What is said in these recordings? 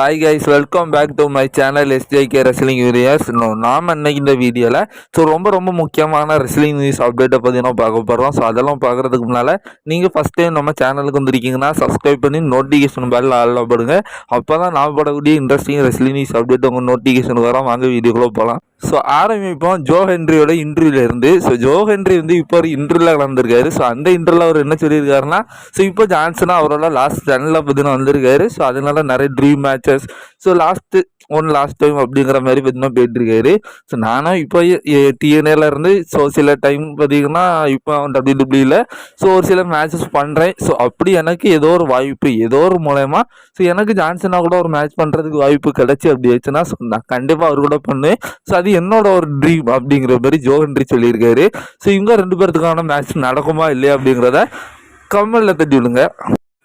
Hi guys welcome back to my channel SJK wrestling videos நாம் இன்னைக்கு இந்த வீடியோவில் ஸோ ரொம்ப ரொம்ப முக்கியமான ரெஸ்லிங் நியூஸ் அப்டேட்டை பற்றி நம்ம பார்க்க போகிறோம் ஸோ அதெல்லாம் பார்க்குறதுக்கு முன்னால் நீங்கள் ஃபஸ்ட் டைம் நம்ம சேனலுக்கு வந்துருக்கீங்கன்னா சப்ஸ்கிரைப் பண்ணி நோட்டிஃபிகேஷன் பெல் ஆளில் போடுங்க. அப்போ தான் நான் படக்கூடிய இன்ட்ரெஸ்டிங் ரெஸ்லிங் நியூஸ் அப்டேட் உங்கள் நோட்டிஃபிகேஷன் வர வாங்க வீடியோக்குள்ளே போகலாம் ஸோ ஆரம்பிப்போம் ஜோ ஹென்ரியோட இன்டர்வியூலேருந்து ஸோ ஜோ ஹென்ரி வந்து இப்போ ஒரு இன்டர்வியூவில் கலந்துருக்காரு ஸோ அந்த இன்டர்வியூவில் அவர் என்ன சொல்லியிருக்காருன்னா ஸோ இப்போ ஜான்சனாக அவரோட லாஸ்ட் ரன்னில் பார்த்தீங்கன்னா வந்திருக்காரு. ஸோ அதனால நிறைய dream matches so last one last time அப்படிங்கிற மாதிரி பார்த்தீங்கன்னா போயிட்டுருக்காரு. ஸோ நானும் இப்போ டிஎன்ஏல இருந்து ஸோ சில டைம் பார்த்தீங்கன்னா இப்போ டபிள்யூடபிள்யூல ஸோ ஒரு சில மேட்சஸ் பண்ணுறேன் ஸோ அப்படி எனக்கு ஏதோ ஒரு வாய்ப்பு ஏதோ ஒரு மூலயமா ஸோ எனக்கு ஜான்சனாக கூட ஒரு மேட்ச் பண்ணுறதுக்கு வாய்ப்பு கிடச்சி அப்படி ஆச்சுன்னா ஸோ நான் கண்டிப்பாக அவர் கூட பண்ணுவேன். ஸோ அது என்னோட ஒரு ட்ரீம் அப்படிங்கிற மாதிரி ஜோஹன்ரி சொல்லியிருக்காரு. ஸோ இவங்க ரெண்டு பேர்த்துக்கான மேட்ச் நடக்குமா இல்லையா அப்படிங்கிறத கம்மலில் தட்டி விடுங்க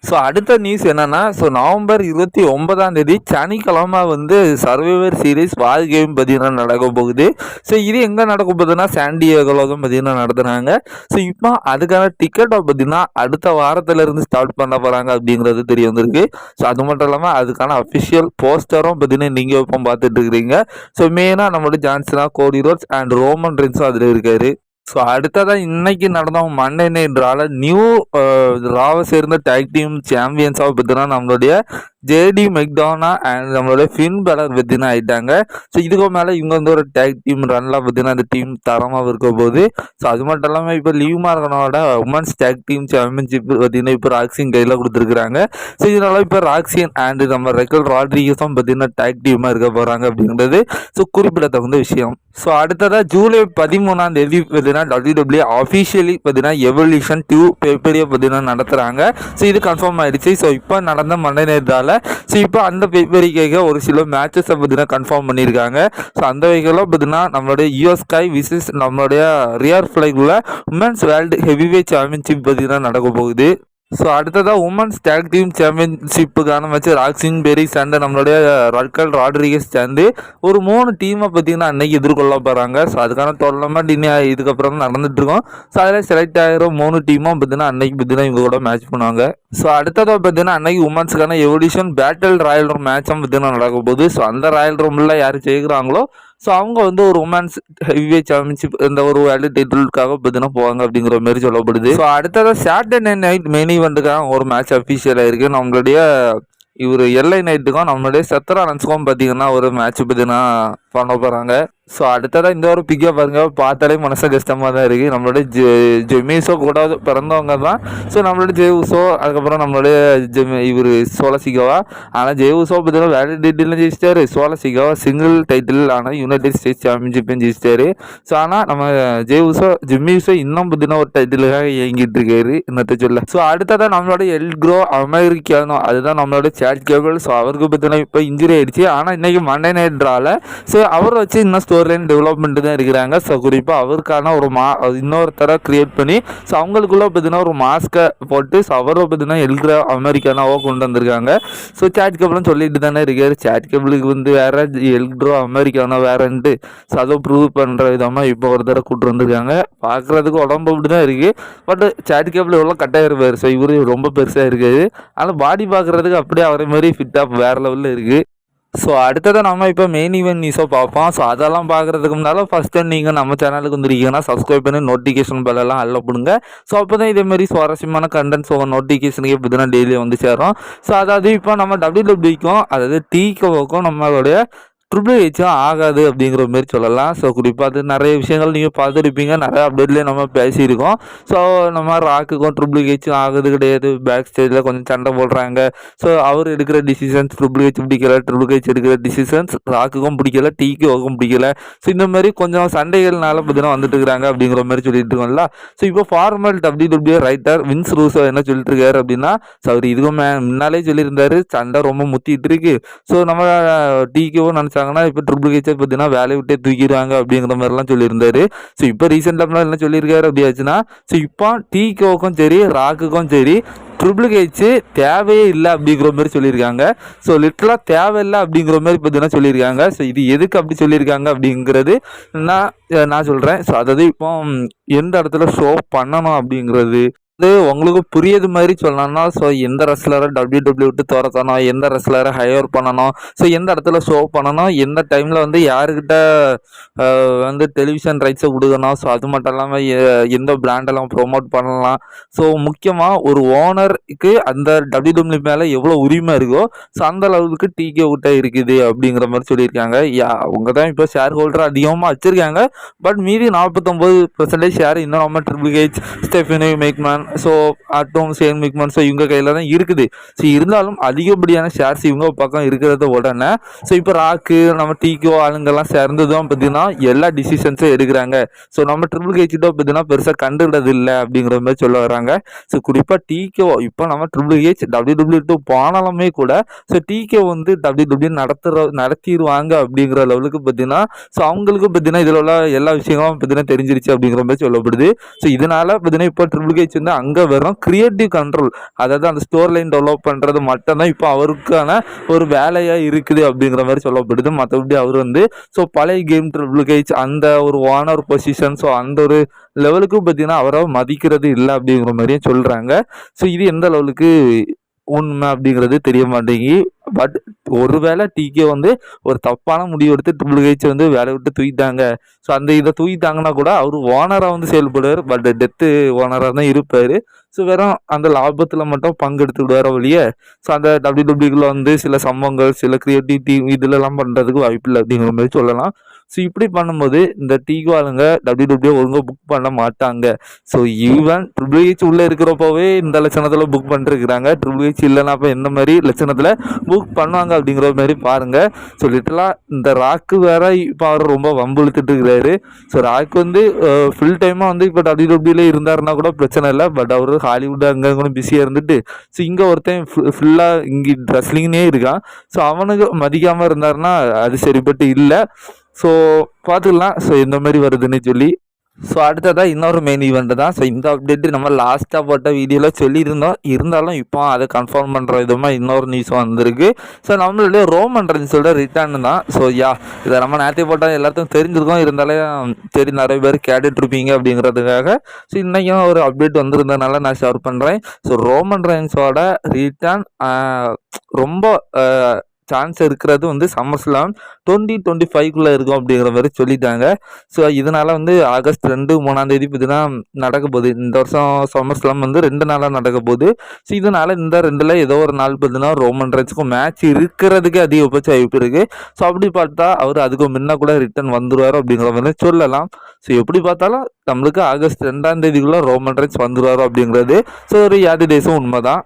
ஸோ அடுத்த நியூஸ் என்னென்னா ஸோ நவம்பர் இருபத்தி ஒன்பதாம் தேதி சனிக்கிழமை வந்து சர்வைவர் சீரீஸ் வார் கேம் பார்த்தீங்கன்னா நடக்க போகுது. ஸோ இது எங்கே நடக்க போகுதுன்னா சாண்டியோவில் தான் பார்த்தீங்கன்னா நடத்துனாங்க ஸோ இப்போ அதுக்கான டிக்கெட்டை பார்த்தீங்கன்னா அடுத்த வாரத்திலேருந்து ஸ்டார்ட் பண்ண போகிறாங்க அப்படிங்கிறது தெரிய வந்திருக்கு. ஸோ அது மட்டும் இல்லாமல் அதுக்கான அஃபிஷியல் போஸ்டரும் பார்த்தீங்கன்னா நீங்கள் இப்போ பார்த்துட்டு இருக்கிறீங்க. ஸோ மெயினாக நம்மளோட ஜான்சனா கோடி ரோட்ஸ் அண்ட் ரோமன் ரின்ஸும் அதில் இருக்காரு. ஸோ அடுத்ததான் இன்னைக்கு நடந்த மண்டே நைட் ரால நியூ ராவை சேர்ந்த டேக் டீம் சாம்பியன்ஸாக பார்த்தீங்கன்னா நம்மளுடைய ஜேடி மெக்டானா அண்ட் நம்மளோட ஃபின் பேலர் பார்த்தீங்கன்னா ஆயிட்டாங்க. ஸோ இதுக்கு மேலே இவங்க வந்து ஒரு டேக் டீம் ரன்லாம் பார்த்தீங்கன்னா அந்த டீம் தரமாக இருக்க போகுது ஸோ அது மட்டும் இல்லாமல் இப்போ லீவ் மார்கனோட உமன்ஸ் டேக் டீம் சாம்பியன்ஷிப் பார்த்தீங்கன்னா இப்போ ராக்ஸின் கையில் கொடுத்துருக்குறாங்க. ஸோ இதனால இப்போ ராக்ஸின் அண்ட் நம்ம ரெக்கல் ராட்ரிகஸும் பார்த்தீங்கன்னா டேக் டீமாக இருக்க போகிறாங்க அப்படிங்கிறது ஸோ குறிப்பிடத்தகுந்த விஷயம். ஸோ அடுத்ததாக ஜூலை பதிமூணாம் தேதி பார்த்தீங்கன்னா டபிள்யூ டபிள்யூ அஃபிஷியலி பார்த்தீங்கன்னா எவல்யூஷன் டூ பேப்பரியை பார்த்தீங்கன்னா நடத்துகிறாங்க ஸோ இது கன்ஃபார்ம் ஆயிடுச்சு. ஸோ இப்போ நடந்த மண்டை நேரத்தால் ஸோ இப்போ அந்த பேப்பரிக்கைக்கு ஒரு சில மேட்சஸை பார்த்தீங்கன்னா கன்ஃபார்ம் பண்ணியிருக்காங்க ஸோ அந்த வகையில் பார்த்தீங்கன்னா நம்மளுடைய யூஎஸ் ஸ்கை விசஸ் நம்மளுடைய ரியர் ஃப்ளைக்குள்ள உமன்ஸ் வேர்ல்டு ஹெவிவே சாம்பியன்ஷிப் பார்த்தீங்கன்னா நடக்க போகுது. ஸோ அடுத்ததாக உமன்ஸ் டேக் டீம் சாம்பியன்ஷிப்புக்கான வச்சு ராக்ஸின் பெரிஸ் அண்ட் நம்மளுடைய ரட்கல் ராட்ரிகஸ் சேர்ந்து ஒரு மூணு டீமை பார்த்தீங்கன்னா அன்னைக்கு எதிர்கொள்ள போகிறாங்க ஸோ அதுக்கான டோர்னமெண்ட் இன்னும் இதுக்கப்புறம் நடந்துட்டு இருக்கோம். ஸோ அதில் செலக்ட் ஆகிற மூணு டீமும் பார்த்தீங்கன்னா அன்னைக்கு பார்த்தீங்கன்னா இவங்க கூட மேட்ச் பண்ணுவாங்க. ஸோ அடுத்ததாக பார்த்தீங்கன்னா அன்னைக்கு உமன்ஸுக்கான எவல்யூஷன் பேட்டில் ராயல் ரூம் மேட்சும் பார்த்தீங்கன்னா நடக்க போகுது. ஸோ அந்த ராயல் ரூமில் யார் ஜெயிக்கிறாங்களோ ஸோ அவங்க வந்து ஒரு உமன்ஸ் ஹெவிவே சாம்பியன்ஷிப் இந்த ஒரு வேர்ல்டு டைட்டிலுக்காக பார்த்தீங்கன்னா போவாங்க அப்படிங்கிற மாதிரி சொல்லப்படுது. ஸோ அடுத்ததாக சாட்டர்டே நைட் மெயின் ஈவெண்ட்டுக்காக ஒரு மேட்ச் அஃபிஷியலாக இருக்குது நம்மளுடைய இவர் எல்ஐ நைட்டுக்கும் நம்மளுடைய சத்ரானன்ஸுக்கும் பார்த்தீங்கன்னா ஒரு மேட்ச் பார்த்தீங்கன்னா பண்ண போகிறாங்க ஸோ அடுத்ததாக இந்த ஒரு பிக்கை பாருங்க. பார்த்தாலே மனசு கஷ்டமாக தான் இருக்குது நம்மளோட ஜெ ஜெமிஸோ கூட பிறந்தவங்க தான். ஸோ நம்மளோட ஜெய்வுசோ அதுக்கப்புறம் நம்மளுடைய ஜெமி இவர் சோலசிகவா ஆனால் ஜெய்வுசோ பார்த்தீங்கன்னா வேலிடிட்டிலும் ஜெயிச்சிட்டாரு. சோழ சிகவா சிங்கிள் டைட்டில் ஆனால் யுனைடெட் ஸ்டேட்ஸ் சாம்பியன்ஷிப்பையும் ஜெயிச்சிட்டாரு. ஸோ ஆனால் நம்ம ஜெய்வுசோ ஜெமிஸோ இன்னும் பார்த்தீங்கன்னா ஒரு டைட்டிலுக்காக இயங்கிட்டு இருக்காரு. என்னத்தை சொல்ல? ஸோ அடுத்ததாக நம்மளோட எல்க்ரோ அமெரிக்கானோ அதுதான் நம்மளோட சேட் கேபிள் ஸோ அவருக்கு பார்த்தீங்கன்னா இப்போ இன்ஜுரி ஆயிடுச்சு. ஆனால் இன்னைக்கு மண்டே நைட்ரால ஸோ அவரை வச்சு இன்னும் ஸ்டோர் லைன் டெவலப்மெண்ட் தான் இருக்கிறாங்க ஸோ குறிப்பாக அவருக்கான ஒரு மா இன்னொருத்தரை க்ரியேட் பண்ணி ஸோ அவங்களுக்குள்ள பார்த்தீங்கன்னா ஒரு மாஸ்க்கை போட்டு ஸோ அவரை பார்த்தீங்கன்னா எழுதுகிற அமெரிக்கானாவோ கொண்டு வந்திருக்காங்க. ஸோ சேட் கேபிளும் சொல்லிட்டு தானே இருக்காரு சேட் கேபிளுக்கு வந்து வேற எல்ட்ரோ அமெரிக்கானா வேறன்ட்டு ஸோ அதை ப்ரூவ் பண்ணுற விதமாக இப்போ ஒரு தடவை கூப்பிட்டு வந்திருக்காங்க. பார்க்குறதுக்கு உடம்பு அப்படி தான் இருக்குது பட் சேட் கேபிள் எவ்வளோ கட்டாக இருப்பார்? ஸோ இவரு ரொம்ப பெருசாக இருக்காது ஆனால் பாடி பார்க்குறதுக்கு அப்படியே அவரை மாதிரி ஃபிட்டாக வேறு லெவலில் இருக்குது ஸோ அடுத்ததை நம்ம இப்போ மெயின் ஈவெண்ட் நியூஸோ பார்ப்போம். ஸோ அதெல்லாம் பார்க்குறதுக்கு முன்னால் ஃபஸ்ட் டைம் நீங்கள் நம்ம சேனலுக்கு வந்துருக்கீங்கன்னா சப்ஸ்கிரைப் பண்ணி நோட்டிஃபிகேஷன் பெல்லாம் அல்ல போடுங்க. ஸோ அப்போ தான் இதேமாரி சுவாரஸ்யமான கண்டென்ட்ஸ் உங்கள் நோட்டிஃபிகேஷனுக்கு இப்போ தான் டெய்லி வந்து சேரும். ஸோ அதாவது இப்போ நம்ம டபிள்யூ டபிள்யூக்கும் அதாவது டிகோவுக்கும் நம்மளுடைய ட்ரிபிள் ஹெச்சும் ஆகாது அப்படிங்கிற மாரி சொல்லலாம். ஸோ குறிப்பாக அது நிறைய விஷயங்கள் நீங்கள் பார்த்துருப்பீங்க. நிறைய அப்டேட்லேயே நம்ம பேசியிருக்கோம். ஸோ நம்ம ராக்குக்கும் ட்ரிபிள் ஹெச்சும் ஆகுது கிடையாது. பேக் ஸ்டேஜில் கொஞ்சம் சண்டை போடுறாங்க. ஸோ அவர் எடுக்கிற டிசிஷன்ஸ் ட்ரிபிள் ஹெச் பிடிக்கல ட்ரிபிள் ஹெச் எடுக்கிற டிசிஷன்ஸ் ராக்குக்கும் பிடிக்கல டீக்கும் பிடிக்கல. ஸோ இந்த மாதிரி கொஞ்சம் சண்டைகள்னால பார்த்தீங்கன்னா வந்துட்டு இருக்கிறாங்க அப்படிங்கிற மாதிரி சொல்லிட்டு இருக்கோம்ல. ஸோ இப்போ former W W writer Vince Russo என்ன சொல்லிட்டு இருக்காரு அப்படின்னா ஸோ அவர் இதுக்கும் முன்னாலே சொல்லியிருந்தாரு சண்டை ரொம்ப முத்திட்டு இருக்கு. ஸோ நம்ம டிகேவோ நினச்சாங்கன்னா இப்போ ட்ரிபிள் ஹெச்சை பார்த்தீங்கன்னா வேலையை விட்டே தூக்கிடுவாங்க அப்படிங்கிற மாதிரிலாம் சொல்லியிருந்தாரு. ஸோ இப்போ ரீசெண்டாக என்ன சொல்லியிருக்காரு அப்படியாச்சுன்னா ஸோ இப்போ டிகேவுக்கும் சரி ராக்குக்கும் சரி ட்ரிபிள் ஹெச்சு தேவையே இல்லை அப்படிங்கிற மாதிரி சொல்லியிருக்காங்க. ஸோ லிட்டலாக தேவையில்லை அப்படிங்கிற மாதிரி பார்த்தீங்கன்னா சொல்லியிருக்காங்க. ஸோ இது எதுக்கு அப்படி சொல்லியிருக்காங்க அப்படிங்கிறது நான் நான் சொல்கிறேன் ஸோ அதாவது இப்போ எந்த இடத்துல ஷோ பண்ணணும் அப்படிங்கிறது வந்து உங்களுக்கு புரியுது மாதிரி சொல்லணும்னா ஸோ எந்த ரெஸ்லரை டபிள்யூ டபிள்யூ விட்டு துரத்தணும் எந்த ரெஸ்லரை ஹையர் பண்ணணும் ஸோ எந்த இடத்துல ஷோ பண்ணணும் எந்த டைமில் வந்து யாருக்கிட்ட வந்து டெலிவிஷன் ரைட்ஸை கொடுக்கணும் ஸோ அது மட்டும் இல்லாமல் எந்த பிராண்டெல்லாம் ப்ரோமோட் பண்ணலாம் ஸோ முக்கியமாக ஒரு ஓனருக்கு அந்த டபிள்யூ டபிள்யூ மேலே எவ்வளோ உரிமை இருக்கோ ஸோ அந்த அளவுக்கு டிகே விட்ட இருக்குது அப்படிங்கிற மாதிரி சொல்லியிருக்காங்க. யா அவங்க தான் இப்போ ஷேர் ஹோல்டர் அதிகமாக வச்சுருக்காங்க. பட் மீதி நாற்பத்தொம்பது பர்சன்டேஜ் ஷேர் இன்னும் நம்ம triple H Stephanie McMahon so ஆட்டோம் Shane McMahon so இவங்க கையில் தான் இருக்குது. ஸோ இருந்தாலும் அதிகப்படியான ஷேர்ஸ் இவங்க பக்கம் இருக்கிறத உடனே ஸோ இப்போ ராக்கு நம்ம டிகோ ஆளுங்கெல்லாம் சேர்ந்ததும் பார்த்தீங்கன்னா எல்லா டிசிஷன்ஸும் எடுக்கிறாங்க. ஸோ நம்ம ட்ரிபிள் கேச்சிட்டோ பார்த்தீங்கன்னா பெருசாக கண்டுடுறது இல்லை அப்படிங்கிற மாதிரி சொல்ல வராங்க. ஸோ குறிப்பாக டிகோ இப்போ நம்ம ட்ரிபிள் ஹெச் டபிள்யூ டபிள்யூ டூ போனாலுமே கூட ஸோ டிகே வந்து டபிள்யூ டபிள்யூ நடத்துகிற நடத்திடுவாங்க அப்படிங்கிற லெவலுக்கு பார்த்தீங்கன்னா ஸோ அவங்களுக்கு பார்த்தீங்கன்னா இதில் உள்ள எல்லா விஷயங்களும் பார்த்தீங்கன்னா தெரிஞ்சிருச்சு அப்படிங்கிற மாதிரி சொல்லப்படுது. ஸோ இதனால பார்த்தீங்கன்னா இப்போ ட்ரிபிள் கேச் வந்து அங்கே வெறும் கிரியேட்டிவ் கண்ட்ரோல் அதாவது அந்த ஸ்டோர் லைன் டெவலப் பண்ணுறது மட்டும்தான் இப்போ அவருக்கான ஒரு வேலையாக இருக்குது அப்படிங்கிற மாதிரி சொல்லப்படுது. மற்றபடி அவர் வந்து ஸோ பழைய கேம் ட்ரிபிள் அந்த ஒரு ஓனர் பொசிஷன் ஸோ அந்த ஒரு லெவலுக்கு பார்த்தீங்கன்னா அவரை மதிக்கிறது இல்லை அப்படிங்கிற மாதிரியும் சொல்கிறாங்க ஸோ இது எந்த லெவலுக்கு உண்மை அப்படிங்கிறது தெரிய மாட்டேங்கி பட் ஒருவேளை டிகே வந்து ஒரு தப்பான முடிவு எடுத்து ட்ரிபிள் ஹெச் வந்து வேலை விட்டு தூக்கிட்டாங்க. ஸோ அந்த இதை தூக்கிட்டாங்கன்னா கூட அவர் ஓனராக வந்து செயல்படுவார். பட் டெத்து ஓனராக தான் இருப்பார். ஸோ வெறும் அந்த லாபத்தில் மட்டும் பங்கெடுத்துக்கிடுவார வழியே ஸோ அந்த டபிள்யூ டபிள்யூக்குள்ள வந்து சில சம்பவங்கள் சில கிரியேட்டிவிட்டி இதுலலாம் பண்ணுறதுக்கு வாய்ப்பு இல்லை அப்படிங்கிற மாதிரி சொல்லலாம். ஸோ இப்படி பண்ணும்போது இந்த டீகோ டபிள்யூ டபிள்யூ ஒழுங்காக புக் பண்ண மாட்டாங்க. ஸோ ஈவன் ட்ரிபிள் ஹெச் உள்ளே இருக்கிறப்பவே இந்த லட்சணத்தில் புக் பண்ணிருக்கிறாங்க. ட்ரிபிள் ஹெச் இல்லைன்னா அப்போ எந்த மாதிரி லட்சணத்தில் புக் பண்ணுவாங்க அப்படிங்கிற மாதிரி பாருங்கள் ஸோ லிட்டலாக இந்த ராக்கு வேற இப்போ அவர் ரொம்ப வம்புழுத்துட்டு இருக்கிறாரு. ஸோ ராக் வந்து ஃபுல் டைமாக வந்து இப்போ டபிள்யூ டபிள்யூல இருந்தாருன்னா கூட பிரச்சனை இல்லை. பட் அவர் ஹாலிவுட் அங்கே கூட பிஸியாக இருந்துட்டு ஸோ இங்கே ஒருத்தன் ஃபுல்லாக இங்கே ட்ரெஸ்லிங்னே இருக்கான். ஸோ அவனுக்கு மதிக்காமல் இருந்தாருன்னா அது சரிப்பட்டு இல்லை. ஸோ பார்த்துக்கலாம். ஸோ எந்த மாதிரி வருதுன்னு சொல்லி ஸோ அடுத்ததாக இன்னொரு மெயின் ஈவெண்ட் தான். ஸோ இந்த அப்டேட் நம்ம லாஸ்ட்டாக போட்ட வீடியோவில் சொல்லியிருந்தோம். இருந்தாலும் இப்போ அதை கன்ஃபார்ம் பண்ணுற விதமாக இன்னொரு நியூஸ் வந்திருக்கு. ஸோ நம்மளுடைய ரோமன் ரென்ஸோட ரிட்டர்ன் தான். ஸோ யா இதை நம்ம நேரத்தை போட்டால் எல்லாத்துக்கும் தெரிஞ்சிருக்கோம். இருந்தாலும் சரி நிறைய பேர் கேட்டுட்ருப்பீங்க அப்படிங்கிறதுக்காக. ஸோ இன்றைக்கும் ஒரு அப்டேட் வந்திருந்ததுனால நான் ஷேர் பண்ணுறேன் ஸோ ரோமன் ரென்ஸோட ரிட்டர்ன் ரொம்ப சான்ஸ் இருக்கிறது வந்து சம்மர்ஸ்லாம் டுவெண்ட்டி டுவெண்ட்டி ஃபைவ்குள்ளே இருக்கும் அப்படிங்கிற மாதிரி சொல்லிட்டாங்க. ஸோ இதனால் வந்து ஆகஸ்ட் ரெண்டு மூணாம் தேதி பார்த்தீங்கன்னா நடக்க போகுது. இந்த வருஷம் சம்மர்ஸ்லாம் வந்து ரெண்டு நாளாக நடக்க போகுது. ஸோ இதனால் இந்த ரெண்டில் ஏதோ ஒரு நாள் பார்த்தீங்கன்னா ரோமன் ரைன்ஸுக்கும் மேட்ச் இருக்கிறதுக்கு அதிகபட்ச வாய்ப்பு இருக்குது ஸோ அப்படி பார்த்தா அவர் அதுக்கு முன்ன கூட ரிட்டர்ன் வந்துடுவார் அப்படிங்கிற மாதிரி சொல்லலாம். ஸோ எப்படி பார்த்தாலும் நம்மளுக்கு ஆகஸ்ட் ரெண்டாம் தேதிக்குள்ளே ரோமன் ரைன்ஸ் வந்துடுவார் அப்படிங்கிறது. ஸோ ஒரு யாதி டேஸும் உண்மை தான்